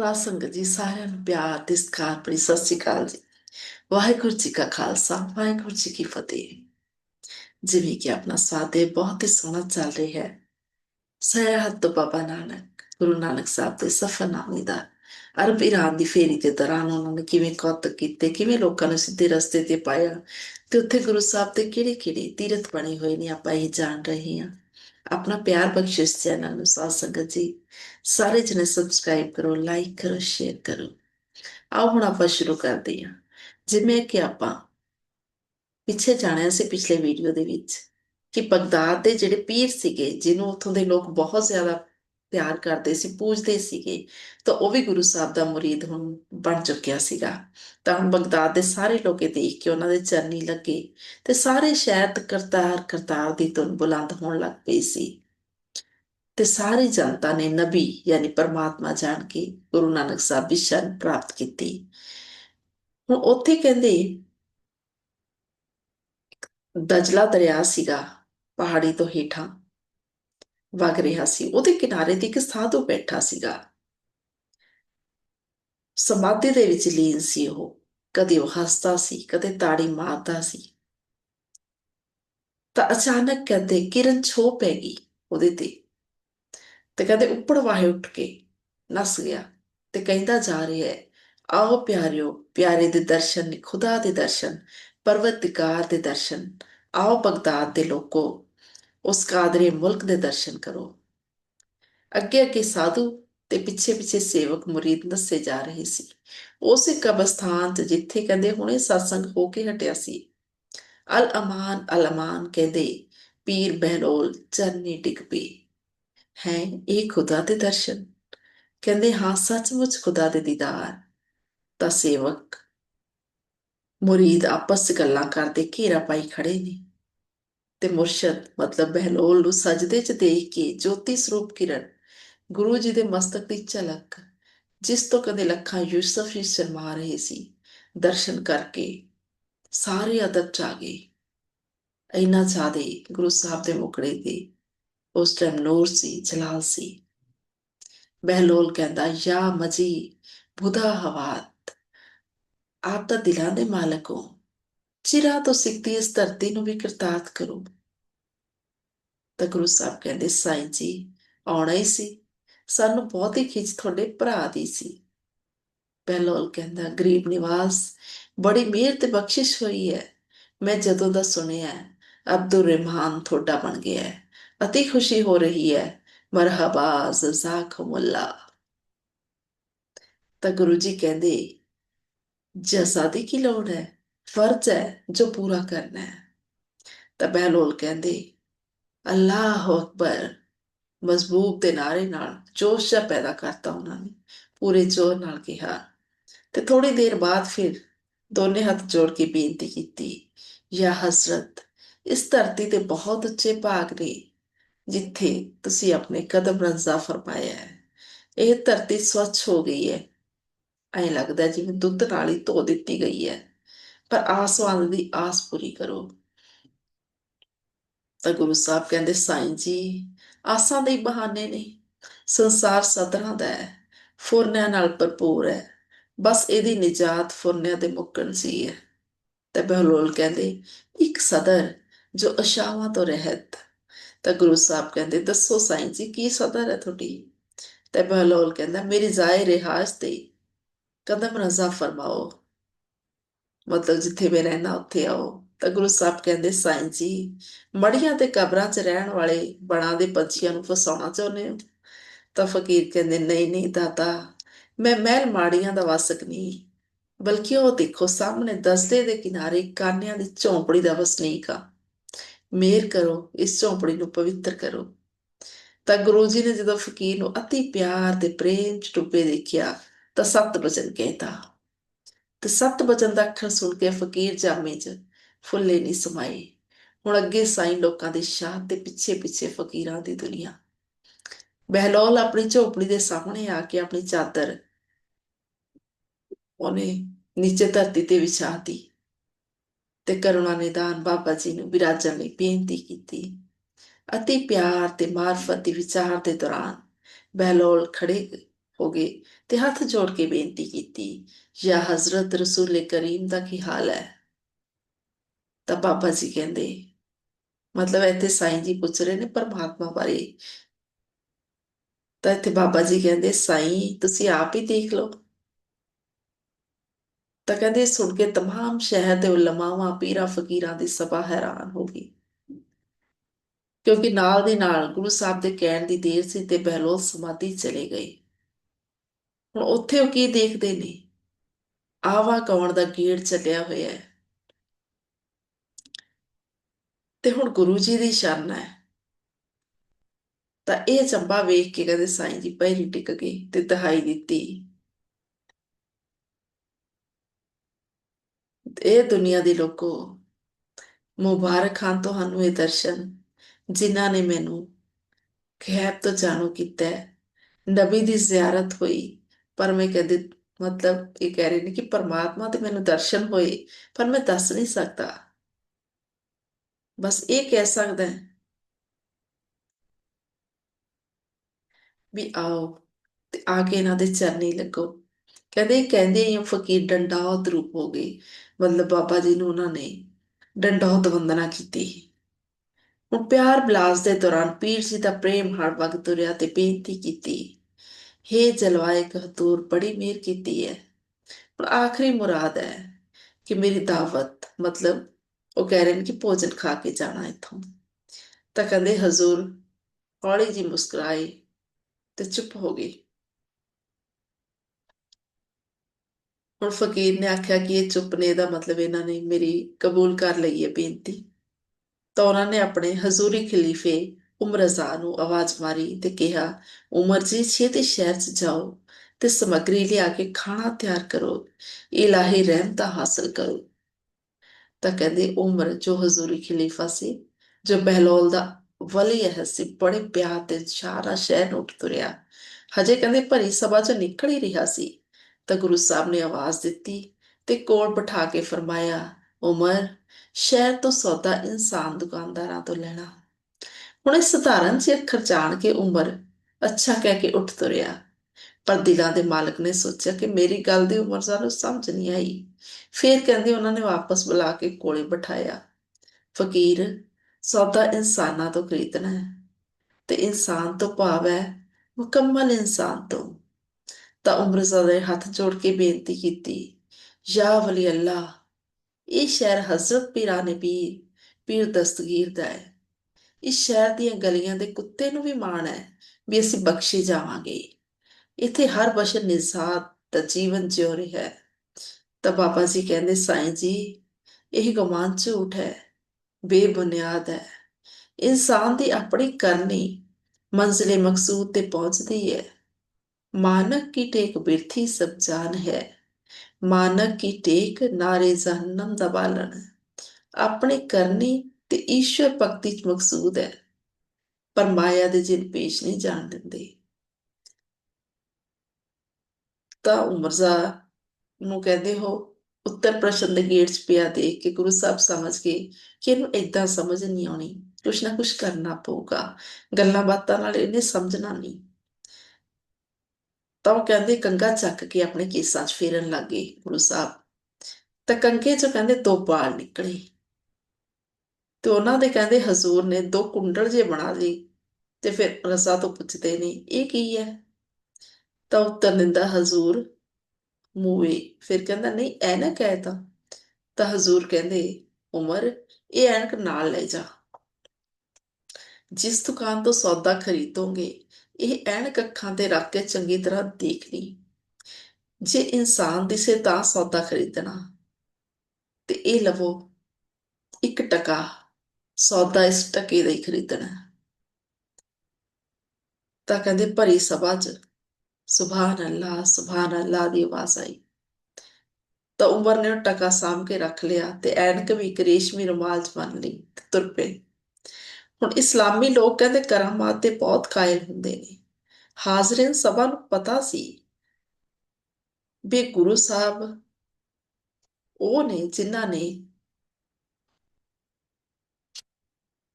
ਸਾਧ ਸੰਗਤ ਜੀ ਸਾਰਿਆਂ ਨੂੰ ਪਿਆਰ ਤੇ ਸਤਿਕਾਰ ਭਰੀ ਸਤਿ ਸ੍ਰੀ ਅਕਾਲ ਜੀ। ਵਾਹਿਗੁਰੂ ਜੀ ਕਾ ਖਾਲਸਾ, ਵਾਹਿਗੁਰੂ ਜੀ ਕੀ ਫਤਿਹ। ਜਿਵੇਂ ਕਿ ਆਪਣਾ ਸਾਦੇ ਬਹੁਤ ਹੀ ਸੋਹਣਾ ਚੱਲ ਰਿਹਾ ਹੈ। ਸਹਿਤ ਬਾਬਾ ਨਾਨਕ, ਗੁਰੂ ਨਾਨਕ ਸਾਹਿਬ ਦੇ ਸਫਰਨਾਮੇ ਦਾ। ਅਰਬ ਇਰਾਨ ਦੀ ਫੇਰੀ ਦੇ ਦੌਰਾਨ ਉਹਨਾਂ ਨੇ ਕਿਵੇਂ ਕੌਤਕ ਕੀਤੇ, ਕਿਵੇਂ ਲੋਕਾਂ ਨੂੰ ਸਿੱਧੇ ਰਸਤੇ ਤੇ ਪਾਇਆ ਤੇ ਉੱਥੇ ਗੁਰੂ ਸਾਹਿਬ ਦੇ ਕਿਹੜੇ ਕਿਹੜੇ ਤੀਰਥ ਬਣੇ ਹੋਏ ਨੇ ਆਪਾਂ ਇਹ ਜਾਣ ਰਹੇ ਹਾਂ। ਆਪਣਾ ਪਿਆਰ ਬਖਸ਼ਿਸ਼ ਚੈਨਲ ਨੂੰ, ਸਾਧ ਸੰਗਤ ਜੀ। ਸਾਰੇ ਜਣੇ ਸਬਸਕ੍ਰਾਈਬ ਕਰੋ ਲਾਈਕ ਕਰੋ ਸ਼ੇਅਰ ਕਰੋ। ਆਓ ਹੁਣ ਆਪਾਂ ਸ਼ੁਰੂ ਕਰਦੇ ਹਾਂ। ਜਿਵੇਂ ਕਿ ਆਪਾਂ ਪਿੱਛੇ ਜਾਣਿਆ ਸੀ ਪਿਛਲੇ ਵੀਡੀਓ ਦੇ ਵਿੱਚ ਕਿ ਬਗਦਾਦ ਦੇ ਜਿਹੜੇ ਪੀਰ ਸੀਗੇ, ਜਿਹਨੂੰ ਉੱਥੋਂ ਦੇ ਲੋਕ ਬਹੁਤ ਜ਼ਿਆਦਾ ਪਿਆਰ ਕਰਦੇ ਸੀ, ਪੂਜਦੇ ਸੀਗੇ, ਤਾਂ ਉਹ ਵੀ ਗੁਰੂ ਸਾਹਿਬ ਦਾ ਮੁਰੀਦ ਹੁਣ ਬਣ ਚੁੱਕਿਆ ਸੀਗਾ। ਤਾਂ ਹੁਣ ਬਗਦਾਦ ਦੇ ਸਾਰੇ ਲੋਕੇ ਦੇਖ ਕੇ ਉਹਨਾਂ ਦੇ ਚਰਨੀ ਲੱਗੇ ਤੇ ਸਾਰੇ ਸ਼ਹਿਰ ਕਰਤਾਰ ਕਰਤਾਰ ਦੀ ਧੁਨ ਬੁਲੰਦ ਹੋਣ ਲੱਗ ਪਈ ਸੀ। ਤੇ ਸਾਰੀ ਜਨਤਾ ਨੇ ਨਬੀ ਯਾਨੀ ਪਰਮਾਤਮਾ ਜਾਣ ਕੇ ਗੁਰੂ ਨਾਨਕ ਸਾਹਿਬ ਦੀ ਸ਼ਰਨ ਪ੍ਰਾਪਤ ਕੀਤੀ। ਹੁਣ ਉੱਥੇ ਕਹਿੰਦੇ ਦਜਲਾ ਦਰਿਆ ਸੀਗਾ ਪਹਾੜੀ ਤੋਂ ਹੇਠਾਂ। ਵਗ ਰਿਹਾ ਸੀ। ਉਹਦੇ ਕਿਨਾਰੇ ਦੀ ਇੱਕ ਸਾਧੂ ਬੈਠਾ ਸੀਗਾ। ਸਮਾਧੀ ਦੇ ਵਿੱਚ ਲੀਨ ਸੀ ਉਹ। ਕਦੇ ਉਹ ਹੱਸਦਾ ਸੀ, ਕਦੇ ਤਾੜੀ ਮਾਰਦਾ ਸੀ। ਤਾਂ ਅਚਾਨਕ ਕਹਿੰਦੇ, ਕਿਰਨ ਛੋ ਪੈ ਗਈ ਉਹਦੇ ਤੇ। ਤੇ ਕਹਿੰਦੇ ਉੱਪੜ ਵਾਹੇ ਉੱਠ ਕੇ ਨਸ ਗਿਆ ਤੇ ਕਹਿੰਦਾ ਜਾ ਰਿਹਾ ਹੈ, ਆਓ ਪਿਆਰਿਓ, ਪਿਆਰੇ ਦੇ ਦਰਸ਼ਨ, ਖੁਦਾ ਦੇ ਦਰਸ਼ਨ, ਪਰਵਤਿਕਾਰ ਦੇ ਦਰਸ਼ਨ, ਆਓ ਬਗਦਾਦ ਦੇ ਲੋਕੋ ਉਸ ਕਾਦਰੇ ਮੁਲਕ ਦੇ ਦਰਸ਼ਨ ਕਰੋ। ਅੱਗੇ ਅੱਗੇ ਸਾਧੂ ਤੇ ਪਿੱਛੇ ਪਿੱਛੇ ਸੇਵਕ ਮੁਰੀਦ ਨਸੇ ਜਾ ਰਹੇ ਸੀ। ਉਸੇ ਕਬਸਥਾਨ ਤੇ ਜਿੱਥੇ ਕਹਿੰਦੇ ਹੁਣੇ satsang ਹੋ ਕੇ ਹਟਿਆ ਸੀ। ਅਲ ਅਮਾਨ ਅਲ ਅਮਾਨ ਕਹਿੰਦੇ, ਪੀਰ ਬਹਿਲੋਲ ਚਰਨੀ ਟਿਕ ਪਈ। ਹੈ, ਇਹ ਖੁਦਾ ਦੇ ਦਰਸ਼ਨ? ਕਹਿੰਦੇ, ਹਾਂ, ਸੱਚਮੁੱਚ ਖੁਦਾ ਦੇ ਦੀਦਾਰ। ਤਾਂ ਸੇਵਕ ਮੁਰੀਦ ਆਪਸ ਵਿੱਚ ਗੱਲਾਂ ਕਰਦੇ ਘੇਰਾ ਪਾਈ ਖੜੇ ਨੇ। ਤੇ ਮੁਰਸ਼ਦ, ਮਤਲਬ ਬਹਿਲੋਲ ਨੂੰ ਸਜਦੇ 'ਚ ਦੇਖ ਕੇ ਜੋਤੀ ਸਰੂਪ ਕਿਰਨ, ਗੁਰੂ ਜੀ ਦੇ ਮਸਤਕ ਦੀ ਝਲਕ, ਜਿਸ ਤੋਂ ਕਦੇ ਲੱਖਾਂ ਯੂਸਫ ਹੀ ਸ਼ਰਮਾ ਰਹੇ ਸੀ, ਦਰਸ਼ਨ ਕਰਕੇ ਸਾਰੇ ਅਦਬ ਚ ਆ ਗਏ। ਇੰਨਾ ਜ਼ਿਆਦੇ ਗੁਰੂ ਸਾਹਿਬ ਦੇ ਮੁਕੜੇ ਤੇ ਉਸ ਟਾਈਮ ਨੂਰ ਸੀ, ਜਲਾਲ ਸੀ। ਬਹਿਲੋਲ ਕਹਿੰਦਾ, ਯਾ ਮਜੀ ਬੁਧਾ ਹਵਾਤ, ਆਪ ਤਾਂ ਦਿਲਾਂ ਦੇ ਮਾਲਕ ਹੋ। ਚਿਰਾਂ ਤੋਂ ਸਿੱਖਦੀ ਇਸ ਧਰਤੀ ਨੂੰ ਵੀ ਕਰਤਾਰਤ ਕਰੋ। ਤਾਂ ਗੁਰੂ ਸਾਹਿਬ ਕਹਿੰਦੇ, ਸਾਈਂ ਜੀ, ਆਉਣਾ ਹੀ ਸੀ। ਸਾਨੂੰ ਬਹੁਤੀ ਖਿੱਚ ਤੁਹਾਡੇ ਭਰਾ ਦੀ ਸੀ। ਪਹਿਲੋਲ ਕਹਿੰਦਾ, ਗਰੀਬ ਨਿਵਾਸ, ਬੜੀ ਮਿਹਰ ਤੇ ਬਖਸ਼ਿਸ਼ ਹੋਈ ਹੈ। ਮੈਂ ਜਦੋਂ ਦਾ ਸੁਣਿਆ ਅਬਦੁਰ ਰਹਿਮਾਨ ਤੁਹਾਡਾ ਬਣ ਗਿਆ ਹੈ, ਅਤੀ ਖੁਸ਼ੀ ਹੋ ਰਹੀ ਹੈ। ਮਰਹਬਾ ਜ਼ਜ਼ਾਕੁਮੁੱਲਾ ਤਾਂ ਗੁਰੂ ਜੀ ਕਹਿੰਦੇ, ਜਜ਼ਾ ਦੀ ਕੀ ਲੋੜ ਹੈ? ਫਰਜ਼ ਹੈ ਜੋ ਪੂਰਾ ਕਰਨਾ ਹੈ। ਤਾਂ ਬਹਿਲੋਲ ਕਹਿੰਦੇ, ਅੱਲਾਹੁ ਅਕਬਰ। ਮਜ਼ਬੂਬ ਦੇ ਨਾਰੇ ਨਾਲ ਜੋਸ਼ ਜਿਹਾ ਪੈਦਾ ਕਰਤਾ ਉਹਨਾਂ ਨੇ। ਪੂਰੇ ਜ਼ੋਰ ਨਾਲ ਕਿਹਾ। ਤੇ ਥੋੜੀ ਦੇਰ ਬਾਅਦ ਫਿਰ ਦੋਨੇ ਹੱਥ ਜੋੜ ਕੇ ਬੇਨਤੀ ਕੀਤੀ, ਯਾ ਹਜ਼ਰਤ, ਇਸ ਧਰਤੀ ਤੇ ਬਹੁਤ ਉੱਚੇ ਭਾਗ ਨੇ, ਜਿੱਥੇ ਤੁਸੀਂ ਆਪਣੇ ਕਦਮ ਰਜ਼ਾ ਫਰਮਾਇਆ ਹੈ। ਇਹ ਧਰਤੀ ਸਵੱਛ ਹੋ ਗਈ ਹੈ। ਐਂ ਲੱਗਦਾ ਜਿਵੇਂ ਦੁੱਧ ਨਾਲ ਹੀ ਧੋ ਦਿੱਤੀ ਗਈ ਹੈ। ਪਰ ਆਸ ਆਸਵਾਨ ਦੀ ਆਸ ਪੂਰੀ ਕਰੋ। ਤਾਂ ਗੁਰੂ ਸਾਹਿਬ ਕਹਿੰਦੇ, ਸਾਈਂ ਜੀ, ਆਸਾਂ ਦੇ ਬਹਾਨੇ ਨੇ। ਸੰਸਾਰ ਸਦਰਾਂ ਦਾ ਹੈ, ਫੁਰਨਿਆਂ ਨਾਲ ਭਰਪੂਰ ਹੈ। ਬਸ ਇਹਦੀ ਨਿਜਾਤ ਫੁਰਨਿਆਂ ਦੇ ਮੁੱਕਣ ਸੀ ਹੈ। ਤੇ ਬਹਲੋਲ ਕਹਿੰਦੇ, ਇੱਕ ਸਦਰ ਜੋ ਅਸ਼ਾਵਾਂ ਤੋਂ ਰਹਿਤ। ਤਾਂ ਗੁਰੂ ਸਾਹਿਬ ਕਹਿੰਦੇ, ਦੱਸੋ ਸਾਈਂ ਜੀ, ਕੀ ਸਦਰ ਹੈ ਤੁਹਾਡੀ? ਤੇ ਬਹਲੋਲ ਕਹਿੰਦਾ, ਮੇਰੀ ਜ਼ਾਹਿਰ ਰਿਹਾਜ਼ ਤੇ ਕਦਮ ਰਜ਼ਾ ਫਰਮਾਓ। ਮਤਲਬ ਜਿੱਥੇ ਮੈਂ ਰਹਿਣਾ ਉੱਥੇ ਆਓ ਤਾਂ ਗੁਰੂ ਸਾਹਿਬ ਕਹਿੰਦੇ, ਸਾਈਂ ਜੀ ਮੜੀਆਂ ਤੇ ਕਬਰਾਂ 'ਚ ਰਹਿਣ ਵਾਲੇ ਬਣਾ ਦੇ ਪੰਛੀਆਂ ਨੂੰ ਫਸਾਉਣਾ ਚਾਹੁੰਦੇ ਹੋ? ਤਾਂ ਫਕੀਰ ਕਹਿੰਦੇ, ਨਹੀਂ ਨਹੀਂ ਦਾਤਾ ਮੈਂ ਮਹਿਲ ਮਾੜੀਆਂ ਦਾ ਵਾਸਕ ਨਹੀਂ। ਬਲਕਿ ਉਹ ਦੇਖੋ, ਸਾਹਮਣੇ ਦਸਦੇ ਦੇ ਕਿਨਾਰੇ ਕਾਨਿਆਂ ਦੀ ਝੌਂਪੜੀ ਦਾ ਵਸਨੀਕ ਆ। ਮੇਰ ਕਰੋ, ਇਸ ਝੌਂਪੜੀ ਨੂੰ ਪਵਿੱਤਰ ਕਰੋ। ਤਾਂ ਗੁਰੂ ਜੀ ਨੇ ਜਦੋਂ ਫਕੀਰ ਨੂੰ ਅਤੀ ਪਿਆਰ ਤੇ ਪ੍ਰੇਮ ਚ ਡੁੱਬੇ ਦੇਖਿਆ, ਤਾਂ ਸਤ ਬਚਨ ਕਹਿਤਾ ਤੇ ਸੱਤ ਬਚਨ ਦਾ ਅੱਖਰ ਸੁਣ ਕੇ ਫਕੀਰ ਜਾਮੇ 'ਚ ਫੁੱਲੇ ਨਹੀਂ ਸਮਾਏ। ਹੁਣ ਅੱਗੇ ਸਾਈਂ ਲੋਕਾਂ ਦੇ ਸ਼ਾਹ ਤੇ ਪਿੱਛੇ ਪਿੱਛੇ ਫਕੀਰਾਂ ਦੀ ਦੁਨੀਆ। ਬਹਿਲੋਲ ਆਪਣੀ ਝੋਪੜੀ ਦੇ ਸਾਹਮਣੇ ਆ ਕੇ ਆਪਣੀ ਚਾਦਰ ਉਹਨੇ ਨੀਚੇ ਧਰਤੀ ਤੇ ਵਿਛਾਤੀ ਤੇ ਕਰੁਣਾ ਨਿਦਾਨ ਬਾਬਾ ਜੀ ਨੂੰ ਵਿਰਾਜਣ ਲਈ ਬੇਨਤੀ ਕੀਤੀ ਅਤੇ ਪਿਆਰ ਤੇ ਮਾਰਫਤ ਦੇ ਵਿਚਾਰ ਦੇ ਦੌਰਾਨ ਬਹਿਲੋਲ ਖੜੇ ਹੋ ਗਏ ਤੇ ਹੱਥ ਜੋੜ ਕੇ ਬੇਨਤੀ ਕੀਤੀ ਯਾ ਹਜ਼ਰਤ ਰਸੂਲ ਕਰੀਮ ਦਾ ਕੀ ਹਾਲ ਹੈ ਤਾਂ ਬਾਬਾ ਜੀ ਕਹਿੰਦੇ ਮਤਲਬ ਇੱਥੇ ਸਾਈਂ ਜੀ ਪੁੱਛ ਰਹੇ ਨੇ ਪਰਮਾਤਮਾ ਬਾਰੇ ਤਾਂ ਇੱਥੇ ਬਾਬਾ ਜੀ ਕਹਿੰਦੇ ਸਾਈਂ ਤੁਸੀਂ ਆਪ ਹੀ ਦੇਖ ਲਓ ਤਾਂ ਕਹਿੰਦੇ ਸੁਣ ਕੇ तमाम ਸ਼ਹਿਰ ਦੇ ਉਲਮਾਵਾਂ ਪੀਰਾਂ ਫਕੀਰਾਂ ਦੀ ਸਭਾ ਹੈਰਾਨ ਹੋ ਗਈ ਕਿਉਂਕਿ ਨਾਲ ਦੇ ਨਾਲ ਗੁਰੂ ਸਾਹਿਬ ਦੇ ਕਹਿਣ ਦੀ ਦੇਰ ਸੀ ਤੇ ਬਹਿਲੋਲ ਸਮਾਧੀ ਚਲੇ ਗਏ ਹੁਣ ਉੱਥੇ ਉਹ ਕੀ ਦੇਖਦੇ ਨੇ ਆਵਾ ਕੌਣ ਦਾ ਗੇੜ ਚੱਲਿਆ ਹੋਇਆ ਹੈ। ਤੇ ਹੁਣ ਗੁਰੂ ਜੀ ਦੀ ਸ਼ਰਨ ਹੈ। ਤਾਂ ਇਹ ਚੰਬਾ ਵੇਖ ਕੇ ਕਹਿੰਦੇ ਸਾਈਂ ਜੀ ਪਹਿਰੀ ਟਿਕ ਗਈ ਤੇ ਦਹਾਈ ਦਿੱਤੀ। ਇਹ ਦੁਨੀਆ ਦੇ ਲੋਕੋ, ਮੁਬਾਰਕ ਹਨ ਤੁਹਾਨੂੰ ਇਹ ਦਰਸ਼ਨ, ਜਿਨ੍ਹਾਂ ਨੇ ਮੈਨੂੰ ਖੈਬ ਤੋਂ ਜਾਣੂ ਕੀਤਾ ਨਬੀ ਦੀ ਜ਼ਿਆਰਤ ਹੋਈ, ਪਰ ਮੈਂ ਕਦੇ ਮਤਲਬ ਇਹ ਕਹਿ ਰਹੇ ਨੇ ਕਿ ਪਰਮਾਤਮਾ ਤੇ ਮੈਨੂੰ ਦਰਸ਼ਨ ਹੋਏ, ਪਰ ਮੈਂ ਦੱਸ ਨਹੀਂ ਸਕਦਾ। ਬਸ ਇਹ ਕਹਿ ਸਕਦਾ ਵੀ ਆਓ ਤੇ ਆ ਕੇ ਇਹਨਾਂ ਦੇ ਚਰਨੀ ਲੱਗੋ। ਕਹਿੰਦੇ ਕਹਿੰਦੇ ਹੀ ਫਕੀਰ ਡੰਡਾਉਤ ਰੂਪ ਹੋ ਗਏ। ਮਤਲਬ ਬਾਬਾ ਜੀ ਨੂੰ ਉਹਨਾਂ ਨੇ ਡੰਡਾਉਤ ਵੰਦਨਾ ਕੀਤੀ। ਹੁਣ ਪਿਆਰ ਬਲਾਸ ਦੇ ਦੌਰਾਨ ਪੀਰ ਜੀ ਦਾ ਪ੍ਰੇਮ ਹਰ ਵਕਤ ਤੁਰਿਆ ਤੇ ਬੇਨਤੀ ਕੀਤੀ। हे ਜਲਵਾਏ ਕਹਤੂਰ ਬੜੀ ਮਿਹਰ ਕੀਤੀ ਹੈ ਪਰ ਆਖਰੀ ਮੁਰਾਦ ਹੈ ਕਿ ਮੇਰੀ ਦਾਵਤ, ਮਤਲਬ ਉਹ ਕਹਿ ਰਹੇ ਨੇ ਕਿ ਭੋਜਨ ਖਾ ਕੇ ਜਾਣਾ ਇੱਥੋਂ। ਤਾਂ ਕਹਿੰਦੇ, ਹਜ਼ੂਰ, ਹੌਲੀ ਜੀ ਮੁਸਕਰਾਏ ਤੇ ਚੁੱਪ ਹੋ ਗਈ। ਹੁਣ ਫਕੀਰ ਨੇ ਆਖਿਆ ਕਿ ਇਹ ਚੁੱਪ ਨੇ ਦਾ ਮਤਲਬ ਇਹਨਾਂ ਨੇ ਮੇਰੀ ਕਬੂਲ ਕਰ ਲਈ ਹੈ ਬੇਨਤੀ। ਤਾਂ ਉਹਨਾਂ ਨੇ ਆਪਣੇ ਹਜ਼ੂਰੀ ਖਲੀਫੇ ਉਮਰ ਅਜ਼ਾ ਨੂੰ ਆਵਾਜ਼ ਮਾਰੀ ਤੇ ਕਿਹਾ, ਉਮਰ ਜੀ, ਛੇਤੀ ਸ਼ਹਿਰ 'ਚ ਜਾਓ ਤੇ ਸਮਗਰੀ ਲਿਆ ਕੇ ਖਾਣਾ ਤਿਆਰ ਕਰੋ। ਇਲਾਹੀ ਰਹਿਮਤਾਂ ਹਾਸਲ ਕਰੋ। ਤਾਂ ਕਹਿੰਦੇ, ਉਮਰ ਜੋ ਹਜ਼ੂਰੀ ਖਲੀਫਾ ਸੀ, ਜੋ ਬਹਿਲੋਲ ਦਾ ਵਲੀ ਹੈ ਸੀ, ਬੜੇ ਪਿਆਰ ਤੇ ਸਾਰਾ ਸ਼ਹਿਰ ਉੱਠ ਤੁਰਿਆ। ਹਜੇ ਕਹਿੰਦੇ, ਭਰੀ ਸਭਾ 'ਚ ਨਿਕਲ ਹੀ ਰਿਹਾ ਸੀ। ਤਾਂ ਗੁਰੂ ਸਾਹਿਬ ਨੇ ਆਵਾਜ਼ ਦਿੱਤੀ ਤੇ ਕੋਲ ਬਿਠਾ ਕੇ ਫਰਮਾਇਆ, ਉਮਰ, ਸ਼ਹਿਰ ਤੋਂ ਸੌਦਾ ਇਨਸਾਨ ਦੁਕਾਨਦਾਰਾਂ ਤੋਂ ਲੈਣਾ। ਹੁਣ ਇਸ ਸਧਾਰਨ ਜਿਹੇ ਅੱਖਰ ਜਾਣ ਕੇ ਉਮਰ ਅੱਛਾ ਕਹਿ ਕੇ ਉੱਠ ਤੁਰਿਆ। ਪਰ ਦਿਲਾਂ ਦੇ ਮਾਲਕ ਨੇ ਸੋਚਿਆ ਕਿ ਮੇਰੀ ਗੱਲ ਦੀ ਉਮਰ ਸਾਨੂੰ ਸਮਝ ਨਹੀਂ ਆਈ। ਫਿਰ ਕਹਿੰਦੇ ਉਹਨਾਂ ਨੇ ਵਾਪਸ ਬੁਲਾ ਕੇ ਕੋਲੇ ਬਿਠਾਇਆ। ਫਕੀਰ, ਸੌਦਾ ਇਨਸਾਨਾਂ ਤੋਂ ਖਰੀਦਣਾ ਹੈ ਤੇ ਇਨਸਾਨ ਤੋਂ ਭਾਵ ਹੈ ਮੁਕੰਮਲ ਇਨਸਾਨ ਤੋਂ। ਤਾਂ ਉਮਰ ਨੇ ਹੱਥ ਜੋੜ ਕੇ ਬੇਨਤੀ ਕੀਤੀ, ਯਾ ਵਲੀ ਅੱਲਾ ਇਹ ਸ਼ਹਿਰ ਹਜ਼ਰਤ ਪੀਰਾਂ ਨੇ ਪੀਰ ਪੀਰ ਦਸਤਗੀਰ ਦਾ ਹੈ। ਇਸ ਸ਼ਹਿਰ ਦੀਆਂ ਗਲੀਆਂ ਦੇ ਕੁੱਤੇ ਨੂੰ ਵੀ ਮਾਣ ਹੈ ਵੀ ਅਸੀਂ ਬਖਸ਼ੇ ਜਾਵਾਂਗੇ। ਇੱਥੇ ਹਰ ਬਸ਼ਰ ਨਿਜ਼ਾਤ ਦਾ ਜੀਵਨ ਜਿਉ ਰਿਹਾ ਹੈ। ਤਾਂ ਬਾਬਾ ਜੀ ਕਹਿੰਦੇ, ਸਾਈਂ ਜੀ, ਇਹ ਗਮਾਨ ਝੂਠ ਹੈ, ਬੇਬੁਨਿਆਦ ਹੈ। ਇਨਸਾਨ ਦੀ ਆਪਣੀ ਕਰਨੀ ਮੰਜ਼ਲੇ ਮਕਸੂਦ ਤੇ ਪਹੁੰਚਦੀ ਹੈ। ਮਾਨਕ ਕੀ ਟੇਕ ਬਿਰਥੀ ਸਭ ਜਾਨ ਹੈ। ਮਾਨਕ ਕੀ ਟੇਕ ਨਾਰੇ ਜਹਨਮ ਦਾ ਬਾਲਣ। ਆਪਣੇ ਕਰਨੀ ਤੇ ਈਸ਼ਵਰ ਭਗਤੀ ਚ ਮਕਸੂਦ ਹੈ, ਪਰ ਮਾਇਆ ਦੇ ਜਿਨ ਪੇਸ਼ ਨਹੀਂ ਜਾਣ ਦਿੰਦੇ। ਤਾਂ ਉਮਰਜ਼ਾ ਨੂੰ ਕਹਿੰਦੇ ਹੋ, ਉੱਤਰ ਪ੍ਰਸ਼ਨ ਦੇ ਗੇਟ 'ਚ ਪਿਆ ਦੇਖ ਕੇ ਗੁਰੂ ਸਾਹਿਬ ਸਮਝ ਗਏ ਕਿ ਇਹਨੂੰ ਇਦਾਂ ਸਮਝ ਨਹੀਂ ਆਉਣੀ, ਕੁਛ ਨਾ ਕੁਛ ਕਰਨਾ ਪਊਗਾ। ਗੱਲਾਂ ਬਾਤਾਂ ਨਾਲ ਇਹਨੇ ਸਮਝਣਾ ਨਹੀਂ। ਤਾਂ ਉਹ ਕਹਿੰਦੇ ਕੰਗਾ ਚੱਕ ਕੇ ਆਪਣੇ ਕੇਸਾਂ 'ਚ ਫੇਰਨ ਲੱਗੇ ਗੁਰੂ ਸਾਹਿਬ। ਤਾਂ ਕੰਗੇ ਚੋਂ ਕਹਿੰਦੇ ਦੋ ਬਾਲ ਨਿਕਲੇ। ਤੇ ਉਹਨਾਂ ਦੇ ਕਹਿੰਦੇ ਹਜ਼ੂਰ ਨੇ ਦੋ ਕੁੰਡਲ ਜੇ ਬਣਾ ਲਈ ਤੇ ਫਿਰ ਰਸਾ ਤੋਂ ਪੁੱਛਦੇ ਨੇ, ਇਹ ਕੀ ਹੈ? ਤਾਂ ਉੱਤਰ ਦਿੰਦਾ ਹਜ਼ੂਰ, ਮੂਵੇ। ਫਿਰ ਕਹਿੰਦਾ, ਨਹੀਂ, ਐਨਕ ਹੈ ਤਾਂ। ਤਾਂ ਹਜ਼ੂਰ ਕਹਿੰਦੇ, ਉਮਰ, ਇਹ ਐਨਕ ਨਾਲ ਲੈ ਜਾ। ਜਿਸ ਦੁਕਾਨ ਤੋਂ ਸੌਦਾ ਖਰੀਦੋਗੇ, ਇਹ ਐਨਕ ਅੱਖਾਂ ਤੇ ਰੱਖ ਕੇ ਚੰਗੀ ਤਰ੍ਹਾਂ ਦੇਖ ਲਈ। ਜੇ ਇਨਸਾਨ ਦਿਸੇ ਤਾਂ ਸੌਦਾ ਖਰੀਦਣਾ। ਤੇ ਇਹ ਲਵੋ, ਇੱਕ ਟਕਾ। ਸੌਦਾ ਇਸ ਟਕੇ ਦਾ ਹੀ ਖਰੀਦਣਾ ਤਾਂ ਕਹਿੰਦੇ ਭਰੀ ਸਭਾ 'ਚ ਸੁਭਾਨ ਅੱਲਾਹ ਸੁਭਾਨ ਅੱਲਾਹ ਦੀ ਆਵਾਜ਼ ਆਈ। ਤਾਂ ਉਮਰ ਨੇ ਉਹ ਟਕਾ ਸਾਮ ਕੇ ਰੱਖ ਲਿਆ ਤੇ ਐਨਕ ਵੀ ਇੱਕ ਰੇਸ਼ਮੀ ਰੁਮਾਲ 'ਚ ਬੰਨ ਲਈ ਤੇ ਤੁਰ ਪਏ। ਹੁਣ ਇਸਲਾਮੀ ਲੋਕ ਕਹਿੰਦੇ ਕਰਾਮਾਤ ਤੇ ਬਹੁਤ ਕਾਇਲ ਹੁੰਦੇ ਨੇ। ਹਾਜ਼ਰੀਨ ਸਭਾ ਨੂੰ ਪਤਾ ਸੀ ਵੀ ਗੁਰੂ ਸਾਹਿਬ ਉਹ ਨੇ ਜਿਨ੍ਹਾਂ ਨੇ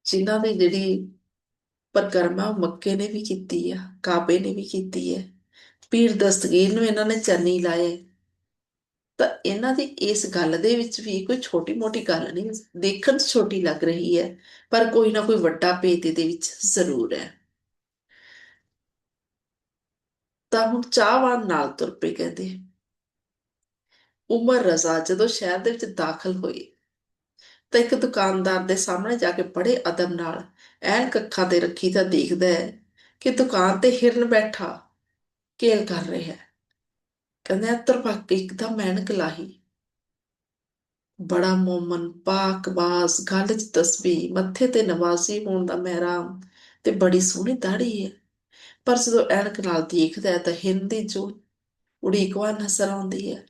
ਜਿਨ੍ਹਾਂ ਦੀ ਜਿਹੜੀ ਪਰਕਰਮਾ ਮੱਕੇ ਨੇ ਵੀ ਕੀਤੀ ਆ, ਕਾਬੇ ਨੇ ਵੀ ਕੀਤੀ ਹੈ ਪੀਰ ਦਸਤਗੀਰ ਨੂੰ ਇਹਨਾਂ ਨੇ ਚਰਨੀ ਲਾਏ। ਤਾਂ ਇਹਨਾਂ ਦੀ ਇਸ ਗੱਲ ਦੇ ਵਿੱਚ ਵੀ ਕੋਈ ਛੋਟੀ-ਮੋਟੀ ਗੱਲ ਨਹੀਂ, ਦੇਖਣ ਛੋਟੀ ਲੱਗ ਰਹੀ ਹੈ, ਪਰ ਕੋਈ ਨਾ ਕੋਈ ਵੱਡਾ ਭੇਤ ਇਹਦੇ ਵਿੱਚ ਜ਼ਰੂਰ ਹੈ। ਤਾਂ ਹੁਣ ਚਾਹਵਾਨ ਨਾਲ ਤੁਰ ਪਏ ਕਹਿੰਦੇ, ਉਮਰ ਰਜ਼ਾ ਜਦੋਂ ਸ਼ਹਿਰ ਦੇ ਵਿੱਚ ਦਾਖਲ ਹੋਈ ਤਾਂ ਇੱਕ ਦੁਕਾਨਦਾਰ ਦੇ ਸਾਹਮਣੇ ਜਾ ਕੇ ਬੜੇ ਅਦਬ ਨਾਲ ਐਨ ਅੱਖਾਂ ਤੇ ਰੱਖੀ ਤਾਂ ਦੇਖਦਾ ਹੈ ਕਿ ਦੁਕਾਨ ਤੇ ਹਿਰਨ ਬੈਠਾ ਕੇਲ ਕਰ ਰਿਹਾ ਹੈ। ਕਹਿੰਦੇ ਅਤਰ ਇੱਕਦਮ ਐਨਕ ਲਾਹੀ ਬੜਾ ਮੋਮਨ, ਪਾਕ ਬਾਸ ਗਲ 'ਚ ਤਸਬੀਹ, ਮੱਥੇ ਤੇ ਨਵਾਜ਼ੀ ਹੋਣ ਦਾ ਮਹਿਰਾਮ ਤੇ ਬੜੀ ਸੋਹਣੀ ਦਾੜੀ ਹੈ। ਪਰ ਜਦੋਂ ਐਨਕ ਨਾਲ ਦੇਖਦਾ ਹੈ ਤਾਂ ਹਿਰਨ ਦੀ ਜੋ ਉਡੀਕਵਾ ਨਜ਼ਰ ਆਉਂਦੀ ਹੈ,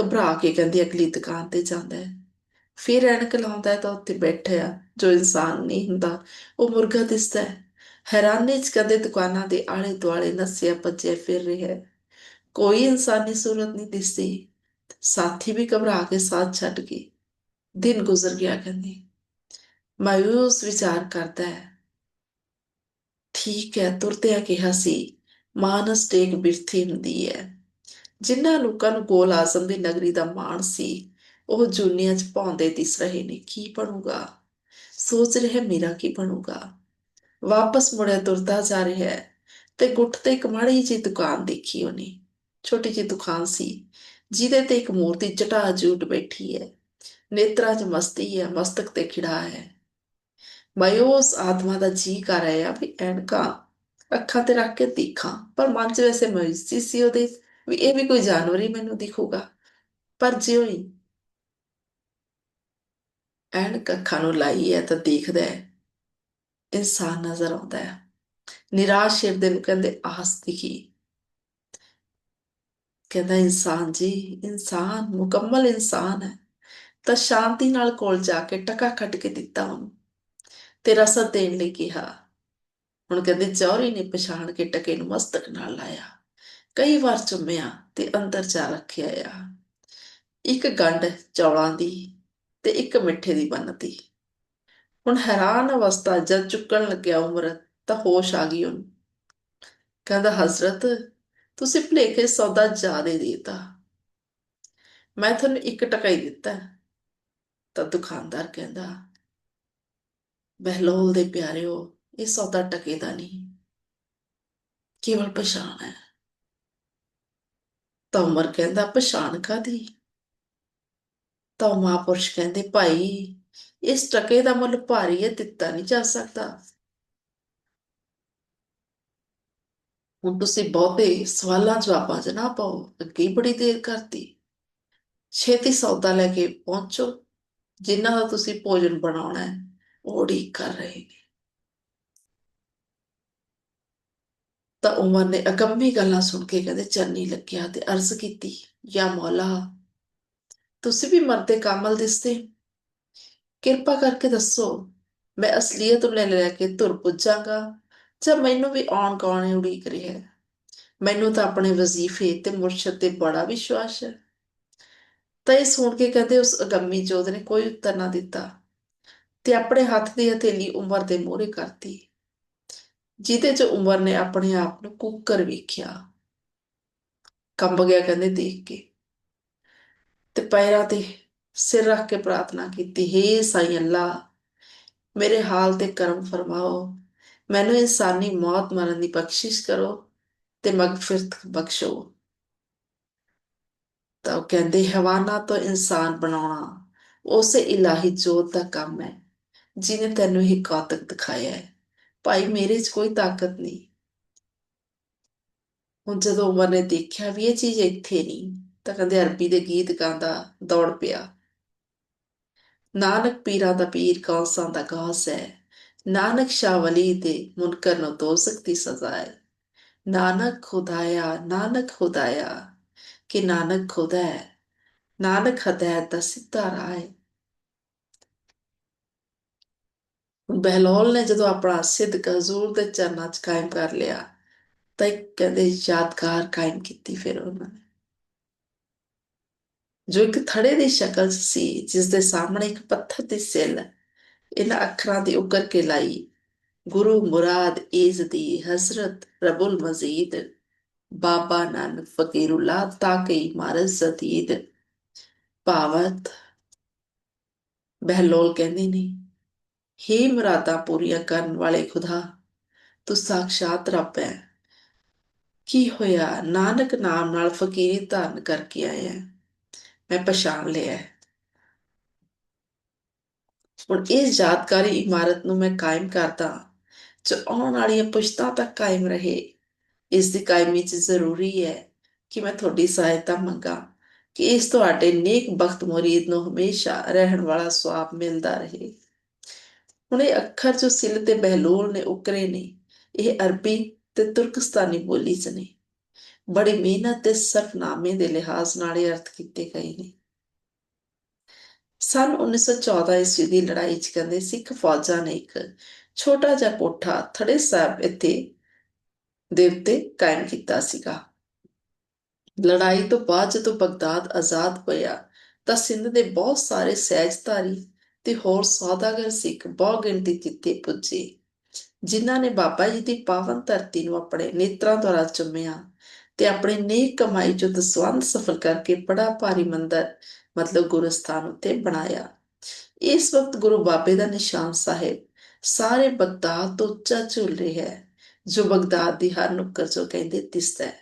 ਘਬਰਾ ਕੇ ਕਹਿੰਦੀ, ਅਗਲੀ ਦੁਕਾਨ ਤੇ ਜਾਂਦਾ ਹੈ। ਫਿਰ ਐਨਕ ਲਾਉਂਦਾ ਤਾਂ ਉੱਥੇ ਬੈਠਿਆ ਜੋ ਇਨਸਾਨ ਨਹੀਂ ਹੁੰਦਾ। ਉਹ ਮੁਰਗਾ ਦਿਸਦਾ ਹੈ। ਹੈਰਾਨੀ ਚ ਕਦੇ ਦੁਕਾਨਾਂ ਦੇ ਆਲੇ ਦੁਆਲੇ ਨਸਿਆ ਭੱਜਿਆ ਫਿਰ ਰਿਹਾ ਹੈ। ਕੋਈ ਇਨਸਾਨੀ ਸੂਰਤ ਨਹੀਂ ਦਿਸਦੀ। ਸਾਥੀ ਵੀ ਘਬਰਾ ਕੇ ਸਾਥ ਛੱਡ ਗਏ ਦਿਨ ਗੁਜ਼ਰ ਗਿਆ ਕਹਿੰਦੀ। ਮਾਇੂਸ ਵਿਚਾਰ ਕਰਦਾ ਹੈ। ਠੀਕ ਹੈ, ਤੁਰਦਿਆਂ ਕਿਹਾ ਸੀ, ਮਾਨਸ ਟੇਕ ਬਿਰਥੀ ਹੁੰਦੀ ਹੈ। ਜਿਨ੍ਹਾਂ ਲੋਕਾਂ ਨੂੰ ਗੋਲ ਆਜ਼ਮ ਦੀ ਨਗਰੀ ਦਾ ਮਾਣ ਸੀ ਉਹ ਜੁਨੀਆਂ 'ਚ ਭੌਂਦੇ ਦਿਸ ਰਹੇ ਨੇ, ਕੀ ਬਣੂਗਾ? ਸੋਚ ਰਿਹਾ ਮੇਰਾ ਕੀ ਬਣੂਗਾ? ਵਾਪਸ ਮੁੜਿਆ ਤੁਰਦਾ ਜਾ ਰਿਹਾ ਹੈ ਤੇ ਗੁੱਟ ਤੇ ਇੱਕ ਮਾੜੀ ਜਿਹੀ ਦੁਕਾਨ ਦੇਖੀ ਉਹਨੇ। ਛੋਟੀ ਜਿਹੀ ਦੁਕਾਨ ਸੀ, ਜਿਹਦੇ ਤੇ ਇੱਕ ਮੂਰਤੀ ਚਟਾ ਜੂਟ ਬੈਠੀ ਹੈ। ਨੇਤਰਾਂ 'ਚ ਮਸਤੀ ਹੈ, ਮਸਤਕ ਤੇ ਖਿੜਾ ਹੈ। ਮਾਇੂਸ ਆਤਮਾ ਦਾ ਜੀ ਕਰ ਰਿਹਾ ਵੀ ਐਨਕਾਂ, ਅੱਖਾਂ ਤੇ ਰੱਖ ਕੇ ਦੇਖਾਂ, ਪਰ ਮਨ 'ਚ ਵੈਸੇ ਮਾਇੂਸੀ ਸੀ ਉਹਦੇ, ਵੀ ਇਹ ਵੀ ਕੋਈ ਜਾਨਵਰ ਹੀ ਮੈਨੂੰ ਦਿਖੂਗਾ। ਪਰ ਜਿਉਂ ਹੀ ਐਨਕ ਅੱਖਾਂ ਨੂੰ ਲਾਈ ਹੈ ਤਾਂ ਦੇਖਦਾ ਹੈ ਇਨਸਾਨ ਨਜ਼ਰ ਆਉਂਦਾ ਹੈ ਨਿਰਾਸ਼ ਹਿਰਦੇ ਨੂੰ ਕਹਿੰਦੇ, ਆਸ ਦਿਖੀ। ਕਹਿੰਦਾ, ਇਨਸਾਨ ਜੀ, ਇਨਸਾਨ, ਮੁਕੰਮਲ ਇਨਸਾਨ ਹੈ ਤਾਂ ਸ਼ਾਂਤੀ ਨਾਲ ਕੋਲ ਜਾ ਕੇ ਟਕਾ ਕੱਟ ਕੇ ਦਿੱਤਾ ਉਹਨੂੰ। ਤੇ ਰਸਦ ਦੇਣ ਲਈ ਕਿਹਾ। ਹੁਣ ਕਹਿੰਦੇ, ਚੌਰੀ ਨੇ ਪਛਾਣ ਕੇ ਟਕੇ ਨੂੰ ਮਸਤਕ ਨਾਲ ਲਾਇਆ। ਕਈ ਵਾਰ ਚੁੰਮਿਆ ਤੇ ਅੰਦਰ ਜਾ ਰੱਖਿਆ ਆ। ਇੱਕ ਗੰਢ ਚੌਲਾਂ ਦੀ ਤੇ ਇੱਕ ਮਿੱਠੇ ਦੀ ਬੰਨਤੀ। ਹੁਣ ਹੈਰਾਨ ਅਵਸਥਾ ਜਦ ਚੁੱਕਣ ਲੱਗਿਆ ਉਮਰ, ਤਾਂ ਹੋਸ਼ ਆ ਗਈ ਉਹਨੂੰ। ਕਹਿੰਦਾ, ਹਜ਼ਰਤ, ਤੁਸੀਂ ਭਲੇਖੇ ਸੌਦਾ ਜ਼ਿਆਦੇ ਦੇਤਾ। ਮੈਂ ਤੁਹਾਨੂੰ ਇੱਕ ਟਕਾ ਹੀ। ਦਿੱਤਾ ਤਾਂ ਦੁਕਾਨਦਾਰ ਕਹਿੰਦਾ, ਬਹਿਲੋਲ ਦੇ ਪਿਆਰਿਓ, ਇਹ ਸੌਦਾ ਟਕੇ ਦਾ ਨਹੀਂ। ਕੇਵਲ ਪਛਾਣ ਹੈ। ਤਾਂ ਉਮਰ ਕਹਿੰਦਾ, ਪਛਾਣ ਕਾਦੀ ਤਾਂ ਮਹਾਪੁਰਸ਼ ਕਹਿੰਦੇ, ਭਾਈ, ਇਸ ਟਕੇ ਦਾ ਮੁੱਲ ਭਾਰੀ ਹੈ, ਦਿੱਤਾ ਨਹੀਂ ਜਾ ਸਕਦਾ। ਹੁਣ ਤੁਸੀਂ ਬਹੁਤੇ ਸਵਾਲਾਂ ਜਵਾਬਾਂ 'ਚ ਨਾ ਪਾਓ, ਅੱਗੇ ਬੜੀ ਦੇਰ ਕਰਤੀ। ਛੇਤੀ ਸੌਦਾ ਲੈ ਕੇ ਪਹੁੰਚੋ, ਜਿਨ੍ਹਾਂ ਦਾ ਤੁਸੀਂ ਭੋਜਨ ਬਣਾਉਣਾ ਹੈ, ਉਹ ਉਡੀਕ ਕਰ ਰਹੇ ਨੇ। ਤਾਂ ਉਮਰ ਨੇ ਅਕੰਮੀ ਗੱਲਾਂ ਸੁਣ ਕੇ ਕਹਿੰਦੇ, ਚੰਨੀ ਲੱਗਿਆ ਤੇ ਅਰਜ਼ ਕੀਤੀ, ਯਾ ਮੌਲਾ ਤੁਸੀਂ ਵੀ ਮਰਦੇ ਕਾਮਲ ਦਿਸਦੇ ਕਿਰਪਾ ਕਰਕੇ ਦੱਸੋ, ਮੈਂ ਅਸਲੀਅਤ ਲੈ ਲੈ ਕੇ ਧੁਰ ਪੁੱਜਾਂਗਾ, ਜਾਂ ਮੈਨੂੰ ਵੀ ਆਉਣ ਕੌਣ ਉਡੀਕ ਰਿਹਾ ਹੈ? ਮੈਨੂੰ ਤਾਂ ਆਪਣੇ ਵਜ਼ੀਫੇ ਤੇ ਮੁਰਸ਼ਦ ਤੇ ਬੜਾ ਵਿਸ਼ਵਾਸ ਹੈ। ਤਾਂ ਇਹ ਸੁਣ ਕੇ ਕਹਿੰਦੇ ਉਸ ਅਗੰਮੀ ਜੋਧ ਨੇ ਕੋਈ ਉੱਤਰ ਨਾ ਦਿੱਤਾ ਤੇ ਆਪਣੇ ਹੱਥ ਦੀ ਹਥੇਲੀ ਉਮਰ ਦੇ ਮੋਹਰੇ ਕਰਤੀ, ਜਿਹਦੇ 'ਚ ਉਮਰ ਨੇ ਆਪਣੇ ਆਪ ਨੂੰ ਕੁੱਕਰ ਵੇਖਿਆ। ਕੰਬ ਗਿਆ ਕਹਿੰਦੇ ਦੇਖ ਕੇ। ਤੇ ਪੈਰਾਂ ਤੇ ਸਿਰ ਰੱਖ ਕੇ ਪ੍ਰਾਰਥਨਾ ਕੀਤੀ हे ਸਾਈ ਅੱਲਾ, ਮੇਰੇ ਹਾਲ ਤੇ ਕਰਮ ਫਰਮਾਓ, ਮੈਨੂੰ ਇਨਸਾਨੀ ਮੌਤ ਮਰਨ ਦੀ ਬਖਸ਼ਿਸ਼ ਕਰੋ ਤੇ ਮਗਫਿਰਤ ਬਖਸ਼ੋ। ਤਾਂ ਉਹ ਕਹਿੰਦੇ, ਹਵਾਨਾ ਤੋਂ ਇਨਸਾਨ ਬਣਾਉਣਾ ਉਸੇ ਇਲਾਹੀ ਜੋਤ ਦਾ ਕੰਮ ਹੈ ਜਿਨੇ ਤੈਨੂੰ ਹੀ ਕਾਤਕ ਦਿਖਾਇਆ ਹੈ। ਭਾਈ, ਮੇਰੇ 'ਚ ਕੋਈ ਤਾਕਤ ਨਹੀਂ। ਹੁਣ ਜਦੋਂ ਉਮਰ ਨੇ ਦੇਖਿਆ ਵੀ ਇਹ ਚੀਜ਼ ਇੱਥੇ ਨਹੀਂ ਤਾਂ ਕਹਿੰਦੇ ਅਰਬੀ ਦੇ ਗੀਤ ਗਾਉਂਦਾ ਦੌੜ ਪਿਆ। ਨਾਨਕ ਪੀਰਾਂ ਦਾ ਪੀਰ ਕੌਸਾਂ ਦਾ ਗਾਸ ਹੈ। ਨਾਨਕ ਸ਼ਾਹ ਵਲੀ ਦੇ ਮੁਨਕਰ ਨੂੰ ਦੋਜ਼ਖ ਦੀ ਸਜ਼ਾ ਹੈ। ਨਾਨਕ ਖੁਦਾਇਆ ਨਾਨਕ ਖੁਦਾਇਆ, ਕਿ ਨਾਨਕ ਖੁਦਾ ਹੈ। ਨਾਨਕ ਹਦਾਇਤ ਦਾ ਸਿੱਧਾ ਰਾਹ ਹੈ। ਬਹਿਲੋਲ ਨੇ ਜਦੋਂ ਆਪਣਾ ਸਿੱਧ ਹਜ਼ੂਰ ਦੇ ਚਰਨਾਂ 'ਚ ਕਾਇਮ ਕਰ ਲਿਆ, ਤਾਂ ਕਹਿੰਦੇ ਯਾਦਗਾਰ ਕਾਇਮ ਕੀਤੀ ਫਿਰ ਉਹਨਾਂ ਨੇ। ਜੋ ਇੱਕ ਥੜੇ ਦੀ ਸ਼ਕਲ ਸੀ, ਜਿਸ ਦੇ ਸਾਹਮਣੇ ਇੱਕ ਪੱਥਰ ਦੀ ਸਿੱਲ, ਇਹਨਾਂ ਅੱਖਰਾਂ ਦੀ ਉੱਗਰ ਕੇ ਲਾਈ। ਗੁਰੂ ਮੁਰਾਦ ਇਜ਼ਦੀ ਹਜ਼ਰਤ ਰਬੁਲ ਮਜ਼ੀਦ, ਬਾਬਾ ਨਾਨਕ ਫਕੀਰੁੱਲਾ ਤਾਕਈ ਇਮਾਰਤ ਜ਼ਦੀਦ। ਭਾਵਤ ਬਹਿਲੋਲ ਕਹਿੰਦੇ ਨੇ, ਹੀ ਮੁਰਾਦਾਂ ਪੂਰੀਆਂ ਕਰਨ ਵਾਲੇ ਖੁਦਾ, ਤੂੰ ਸਾਖਸ਼ਾਤ ਰੱਬ ਹੈ ਕੀ ਹੋਇਆ? ਨਾਨਕ ਨਾਮ ਨਾਲ ਫਕੀਰੀ ਧਾਰਨ ਕਰਕੇ ਆਇਆ। ਮੈਂ ਪਛਾਣ ਲਿਆ ਹੁਣ ਇਸ ਯਾਦਗਾਰੀ ਇਮਾਰਤ ਨੂੰ ਮੈਂ ਕਾਇਮ ਕਰਦਾ ਜੋ ਆਉਣ ਵਾਲੀਆਂ ਪੁਸ਼ਤਾਂ ਤੱਕ ਕਾਇਮ ਰਹੇ। ਇਸ ਦੀ ਕਾਇਮੀ ਚ ਜ਼ਰੂਰੀ ਹੈ ਕਿ ਮੈਂ ਤੁਹਾਡੀ ਸਹਾਇਤਾ ਮੰਗਾ, ਕਿ ਇਸ ਤੁਹਾਡੇ ਨੇਕ ਬਖਤ ਮੁਰੀਦ ਨੂੰ ਹਮੇਸ਼ਾ ਰਹਿਣ ਵਾਲਾ ਸਵਾਬ ਮਿਲਦਾ ਰਹੇ। ਹੁਣ ਇਹ ਅੱਖਰ ਜੋ ਸਿਲ ਤੇ ਬਹਿਲੋਲ ਨੇ ਉਕਰੇ ਨੇ, ਇਹ ਅਰਬੀ ਤੇ ਤੁਰਕਸਤਾਨੀ ਬੋਲੀ ਚ ਨੇ। ਬੜੀ ਮਿਹਨਤ ਤੇ ਸਰਫਨਾਮੇ ਦੇ ਲਿਹਾਜ਼ ਨਾਲ ਇਹ ਅਰਥ ਕੀਤੇ ਗਏ ਨੇ। ਸਨ 1914 ਈਸਵੀ ਦੀ ਲੜਾਈ 'ਚ ਕਹਿੰਦੇ ਸਿੱਖ ਫੌਜਾਂ ਨੇ ਇੱਕ ਛੋਟਾ ਜਿਹਾ ਕੋਠਾ ਥੜੇ ਸਾਹਿਬ ਇੱਥੇ ਦੇਵਤੇ ਕਾਇਮ ਕੀਤਾ ਸੀਗਾ। ਲੜਾਈ ਤੋਂ ਬਾਅਦ ਜਦੋਂ ਬਗਦਾਦ ਆਜ਼ਾਦ ਹੋਇਆ ਤਾਂ ਸਿੰਧ ਦੇ ਬਹੁਤ ਸਾਰੇ ਸਹਿਜਧਾਰੀ ਤੇ ਹੋਰ ਸੌਦਾਗਰ ਸਿੱਖ ਬਹੁ ਗਿਣਤੀ ਜਿੱਤੇ ਪੁੱਜੇ, ਜਿਨ੍ਹਾਂ ਨੇ ਬਾਬਾ ਜੀ ਦੀ ਪਾਵਨ ਧਰਤੀ ਨੂੰ ਆਪਣੇ ਨੇਤਰਾਂ ਦੁਆਰਾ ਚੁੰਮਿਆ ਤੇ ਆਪਣੇ ਨੇਕ ਕਮਾਈ ਚੋਂ ਦਸਵੰਦ ਸਫਲ ਕਰਕੇ ਬੜਾ ਭਾਰੀ ਮੰਦਰ, ਮਤਲਬ ਗੁਰਸਥਾਨ ਉੱਤੇ ਬਣਾਇਆ। ਇਸ ਵਕਤ ਗੁਰੂ ਬਾਬੇ ਦਾ ਨਿਸ਼ਾਨ ਸਾਹਿਬ ਸਾਰੇ ਬਗਦਾਦ ਤੋਂ ਉੱਚਾ ਝੂਲ ਰਿਹਾ ਹੈ, ਜੋ ਬਗਦਾਦ ਦੀ ਹਰ ਨੁੱਕਰ ਚੋਂ ਕਹਿੰਦੇ ਦਿਸਦਾ ਹੈ।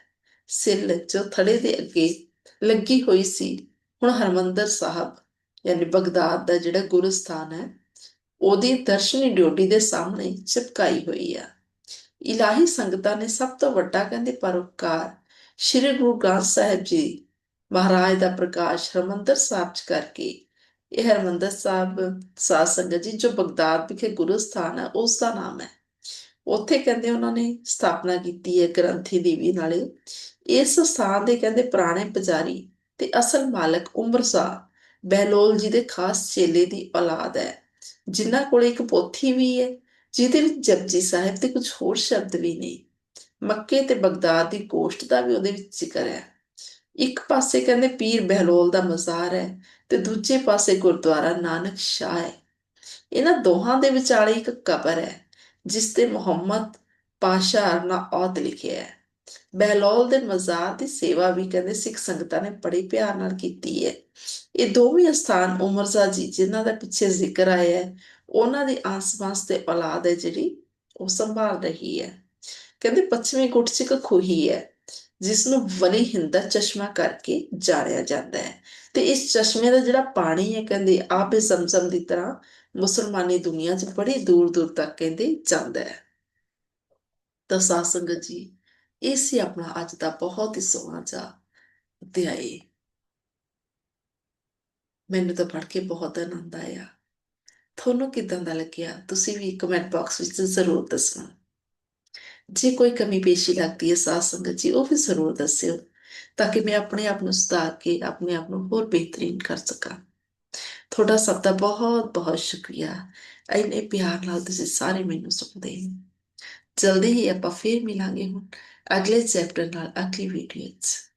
ਸਿੱਲ ਜੋ ਥੜੇ ਦੇ ਅੱਗੇ ਲੱਗੀ ਹੋਈ ਸੀ। ਹੁਣ ਹਰਮੰਦਰ ਸਾਹਿਬ, ਯਾਨੀ ਬਗਦਾਦ ਦਾ ਜਿਹੜਾ ਗੁਰਸਥਾਨ ਹੈ, ਉਹਦੀ ਦਰਸ਼ਨੀ ਡਿਊਟੀ ਦੇ ਸਾਹਮਣੇ ਚਿਪਕਾਈ ਹੋਈ ਆ। ਇਲਾਹੀ ਸੰਗਤਾਂ ਨੇ ਸਭ ਤੋਂ ਵੱਡਾ ਕਹਿੰਦੇ ਪਰਉਪਕਾਰ ਸ਼੍ਰੀ ਗੁਰੂ ਗ੍ਰੰਥ ਸਾਹਿਬ ਜੀ ਮਹਾਰਾਜ ਦਾ ਪ੍ਰਕਾਸ਼ ਹਰਮੰਦਰ ਸਾਹਿਬ ਚ ਕਰਕੇ, ਇਹ ਹਰਮੰਦਰ ਸਾਹਿਬ ਸਾਧ ਸੰਗਤ ਜੀ ਜੋ ਬਗਦਾਦ ਵਿਖੇ ਗੁਰੂ ਸਥਾਨ ਹੈ, ਉਸ ਦਾ ਨਾਮ ਹੈ। ਉੱਥੇ ਕਹਿੰਦੇ ਉਹਨਾਂ ਨੇ ਸਥਾਪਨਾ ਕੀਤੀ ਹੈ ਗ੍ਰੰਥੀ ਦੇਵੀ ਨਾਲੇ। ਇਸ ਸਥਾਨ ਦੇ ਕਹਿੰਦੇ ਪੁਰਾਣੇ ਪੁਜਾਰੀ ਤੇ ਅਸਲ ਮਾਲਕ ਉਮਰ ਸਾਹਿਬ ਬਹਿਲੋਲ ਜੀ ਦੇ ਖਾਸ ਚੇਲੇ ਦੀ ਔਲਾਦ ਹੈ, ਜਿਨ੍ਹਾਂ ਕੋਲ ਇੱਕ ਪੋਥੀ ਵੀ ਹੈ, ਜਿਹਦੇ ਵਿੱਚ ਜਪਜੀ ਸਾਹਿਬ ਤੇ ਕੁਝ ਹੋਰ ਸ਼ਬਦ ਵੀ ਨੇ। ਮੱਕੇ ਤੇ ਬਗਦਾਦ ਦੀ ਕੋਸ਼ਟ ਦਾ ਵੀ ਉਹਦੇ ਵਿੱਚ ਜ਼ਿਕਰ ਹੈ। ਇੱਕ ਪਾਸੇ ਕਹਿੰਦੇ ਪੀਰ ਬਹਿਲੋਲ ਦਾ ਮਜ਼ਾਰ ਹੈ ਤੇ ਦੂਜੇ ਪਾਸੇ ਗੁਰਦੁਆਰਾ ਨਾਨਕ ਸ਼ਾਹ ਹੈ। ਇਹਨਾਂ ਦੋਹਾਂ ਦੇ ਵਿਚਾਲੇ ਇੱਕ ਕਬਰ ਹੈ, ਜਿਸ ਤੇ ਮੁਹੰਮਦ ਪਾਸ਼ਾ ਅਰਨਾ ਔਤ ਲਿਖਿਆ ਹੈ। ਬਹਿਲੋਲ ਦੇ ਮਜ਼ਾਰ ਦੀ ਸੇਵਾ ਵੀ ਕਹਿੰਦੇ ਸਿੱਖ ਸੰਗਤਾਂ ਨੇ ਬੜੇ ਪਿਆਰ ਨਾਲ ਕੀਤੀ ਹੈ। ਇਹ ਦੋਵੇਂ ਸਥਾਨ ਉਮਰਜ਼ਾ ਜੀ ਜਿਨ੍ਹਾਂ ਦਾ ਪਿੱਛੇ ਜ਼ਿਕਰ ਆਇਆ ਹੈ, ਉਹਨਾਂ ਦੀ ਆਸ-ਪਾਸ ਤੇ ਔਲਾਦ ਹੈ ਜਿਹੜੀ, ਉਹ ਸੰਭਾਲ ਰਹੀ ਹੈ। ਕਹਿੰਦੇ ਪੱਛਮੀ ਗੁੱਟ 'ਚ ਇੱਕ ਖੂਹੀ ਹੈ ਜਿਸ ਨੂੰ ਵਲੀ ਹਿੰਦਾ ਚਸ਼ਮਾ ਕਰਕੇ ਜਾਣਿਆ ਜਾਂਦਾ ਹੈ। ਤੇ ਇਸ ਚਸ਼ਮੇ ਦਾ ਜਿਹੜਾ ਪਾਣੀ ਹੈ ਕਹਿੰਦੇ ਆਪੇ ਜ਼ਮਜ਼ਮ ਦੀ ਤਰ੍ਹਾਂ ਮੁਸਲਮਾਨੀ ਦੁਨੀਆ 'ਚ ਬੜੀ ਦੂਰ ਦੂਰ ਤੱਕ ਕਹਿੰਦੇ ਜਾਂਦਾ ਹੈ। ਤਾਂ ਸਾਧ ਸੰਗਤ ਜੀ, ਇਹ ਸੀ ਆਪਣਾ ਅੱਜ ਦਾ ਬਹੁਤ ਹੀ ਸੋਹਣਾ ਜਿਹਾ ਅਧਿਆਇ। ਮੈਨੂੰ ਤਾਂ ਪੜ੍ਹ ਕੇ ਬਹੁਤ ਆਨੰਦ ਆਇਆ। ਤੁਹਾਨੂੰ ਕਿਦਾਂ ਦਾ ਲੱਗਿਆ? ਤੁਸੀਂ ਵੀ ਕਮੈਂਟ ਬਾਕਸ ਵਿੱਚ ਜ਼ਰੂਰ ਦੱਸਣਾ। ਜੇ ਕੋਈ ਕਮੀ ਪੇਸ਼ੀ ਲੱਗਦੀ ਹੈ ਸਾਧ ਸੰਗਤ ਜੀ, ਉਹ ਵੀ ਜ਼ਰੂਰ ਦੱਸਿਓ, ਤਾਂ ਕਿ ਮੈਂ ਆਪਣੇ ਆਪ ਨੂੰ ਸੁਧਾਰ ਕੇ ਆਪਣੇ ਆਪ ਨੂੰ ਹੋਰ ਬਿਹਤਰੀਨ ਕਰ ਸਕਾਂ। ਤੁਹਾਡਾ ਸਭ ਦਾ ਬਹੁਤ ਬਹੁਤ ਸ਼ੁਕਰੀਆ। ਇੰਨੇ ਪਿਆਰ ਨਾਲ ਤੁਸੀਂ ਸਾਰੇ ਮੈਨੂੰ ਸੁਣਦੇ ਹੋ। ਜਲਦੀ ਹੀ ਆਪਾਂ ਫੇਰ ਮਿਲਾਂਗੇ ਹੁਣ ਅਗਲੇ ਚੈਪਟਰ ਨਾਲ ਅਗਲੀ ਵੀਡੀਓ 'ਚ